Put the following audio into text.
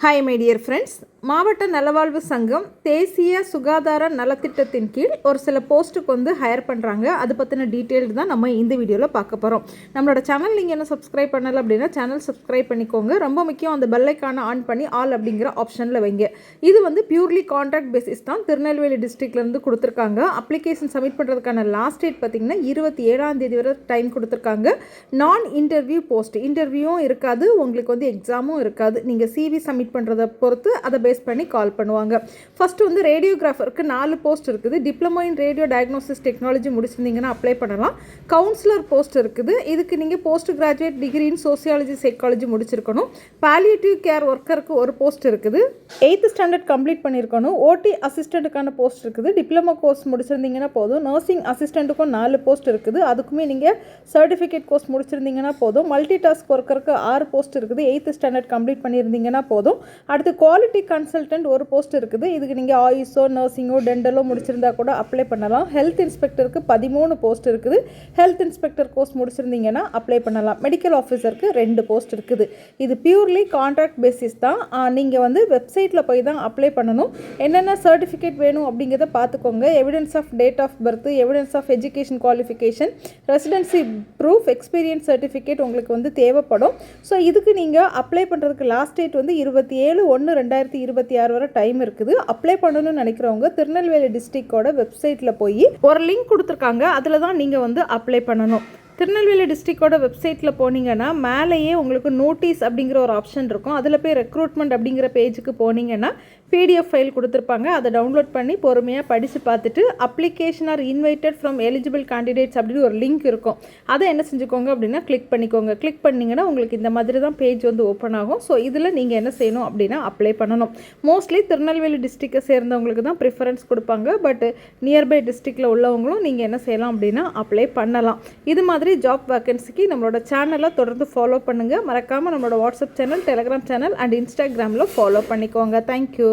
Hi, my dear friends. மாவட்ட நலவாழ்வு சங்கம் தேசிய சுகாதார நலத்திட்டத்தின் கீழ் ஒரு சில போஸ்ட்டுக்கு வந்து ஹையர் பண்ணுறாங்க அது பற்றின டீட்டெயில் தான் நம்ம இந்த வீடியோவில் பார்க்க போகிறோம் நம்மளோட சேனல் நீங்கள் என்ன சப்ஸ்கிரைப் பண்ணலை அப்படின்னா சேனல் சப்ஸ்கிரைப் பண்ணிக்கோங்க. ரொம்ப முக்கியம் அந்த பெல்லைக்கான ஆன் பண்ணி ஆல் அப்படிங்கிற ஆப்ஷனில் வைங்க. இது வந்து பியூர்லி கான்ட்ராக்ட் பேசிஸ் தான் திருநெல்வேலி டிஸ்ட்ரிக்ட்லேருந்து கொடுத்துருக்காங்க. அப்ளிகேஷன் சப்மிட் பண்ணுறதுக்கான லாஸ்ட் டேட் பார்த்திங்கன்னா இருபத்தி ஏழாம் தேதி வரை டைம் கொடுத்துருக்காங்க. நான் இன்டர்வியூ போஸ்ட் இன்டர்வியூவும் இருக்காது உங்களுக்கு வந்து எக்ஸாமும் இருக்காது. நீங்கள் சிவி சப்மிட் பண்ணுறதை பொறுத்து அதை பேஸ் பண்ணி கால் பண்ணுவாங்க. ஃபஸ்ட்டு வந்து ரேடியோகிராஃபருக்கு நாலு போஸ்ட் இருக்குது. Diploma in radio diagnosis technology முடிச்சிருந்தீங்கன்னா apply பண்ணலாம். கவுன்சிலர் போஸ்ட் இருக்குது. இதுக்கு நீங்கள் post graduate degree in sociology psychology முடிச்சிருக்கணும். பாலியேட்டிவ் கேர் ஒர்க்கருக்கு ஒரு போஸ்ட் இருக்குது. எயித்து ஸ்டாண்டர்ட் கம்ப்ளீட் பண்ணியிருக்கணும் ஓடி அசிஸ்டண்ட்டுக்கான போஸ்ட் இருக்குது. டிப்ளமோ கோர்ஸ் முடிச்சிருந்தீங்கன்னா போதும். நர்சிங் அசிஸ்டண்ட்டுக்கும் நாலு போஸ்ட் இருக்குது. அதுக்குமே நீங்கள் சர்டிஃபிகேட் கோர்ஸ் முடிச்சிருந்தீங்கன்னா போதும். மல்டி டாஸ்க் ஒர்க்கருக்கு ஆறு போஸ்ட் இருக்குது. எயித்து ஸ்டாண்டர்ட் கம்ப்ளீட் பண்ணியிருந்தீங்கன்னா போதும். அடுத்து குவாலிட்டி கன்சல்டன்ட் ஒரு போஸ்ட் இருக்குது. இதுக்கு நீங்கள் ஆயுஸோ நர்சிங்கோ டென்டலோ முடிச்சிருந்தா கூட அப்ளை பண்ணலாம். ஹெல்த் இன்ஸ்பெக்டருக்கு பதிமூணு போஸ்ட் இருக்குது. ஹெல்த் இன்ஸ்பெக்டர் கோர்ஸ் முடிச்சிருந்தீங்கன்னா அப்ளை பண்ணலாம். மெடிக்கல் ஆஃபீஸருக்கு ரெண்டு போஸ்ட் இருக்குது. இது பியூர்லி கான்ட்ராக்ட் பேசிஸ் தான். நீங்கள் வந்து வெப்சைட்டில் போய் தான் அப்ளை பண்ணணும். என்னென்ன சர்டிஃபிகேட் வேணும் அப்படிங்கிறத பார்த்துக்கோங்க. Evidence of date of birth evidence of education qualification residency proof experience certificate உங்களுக்கு வந்து தேவைப்படும். ஸோ இதுக்கு நீங்கள் அப்ளை பண்ணுறதுக்கு லாஸ்ட் டேட் வந்து இருபத்தி ஏழு ஒன்று ரெண்டாயிரத்தி இருபத்தி ஆறு வரை டைம் இருக்குது. அப்ளை பண்ணணும்னு நினைக்கிறவங்க திருநெல்வேலி டிஸ்ட்ரிக்டோட வெப்சைட்டில் போய் ஒரு லிங்க் கொடுத்துருக்காங்க. அதில் தான் நீங்கள் வந்து அப்ளை பண்ணணும். திருநெல்வேலி டிஸ்ட்ரிக்டோட வெப்சைட்டில் போனீங்கன்னா மேலேயே உங்களுக்கு நோட்டீஸ் அப்படிங்கிற ஒரு ஆப்ஷன் இருக்கும். அதில் போய் ரெக்ரூட்மெண்ட் அப்படிங்கிற பேஜுக்கு போனீங்கன்னா பிடிஎஃப் ஃபைல் கொடுத்துருப்பாங்க. அதை டவுன்லோட் பண்ணி பொறுமையாக படித்து பார்த்துட்டு application are invited from eligible candidates அப்படின்னு ஒரு லிங்க் இருக்கும். அதை என்ன செஞ்சுக்கோங்க அப்படின்னா கிளிக் பண்ணிக்கோங்க. கிளிக் பண்ணிங்கன்னா உங்களுக்கு இந்த மாதிரி தான் பேஜ் வந்து ஓப்பன் ஆகும். ஸோ இதில் நீங்கள் என்ன செய்யணும் அப்படின்னா அப்ளை பண்ணணும். மோஸ்ட்லி திருநெல்வேலி டிஸ்ட்ரிக்டை சேர்ந்தவங்களுக்கு தான் ப்ரிஃபரன்ஸ் கொடுப்பாங்க. பட் நியர்பை டிஸ்ட்ரிக்டில் உள்ளவங்களும் நீங்கள் என்ன செய்யலாம் அப்படின்னா அப்ளை பண்ணலாம். இது மாதிரி ஜாப் வேக்கன்சிக்கு நம்மளோட சேனலை தொடர்ந்து ஃபாலோ பண்ணுங்கள் மறக்காமல் நம்மளோட WhatsApp channel Telegram channel and இன்ஸ்டாகிராமில் ஃபாலோ பண்ணிக்கோங்க. Thank you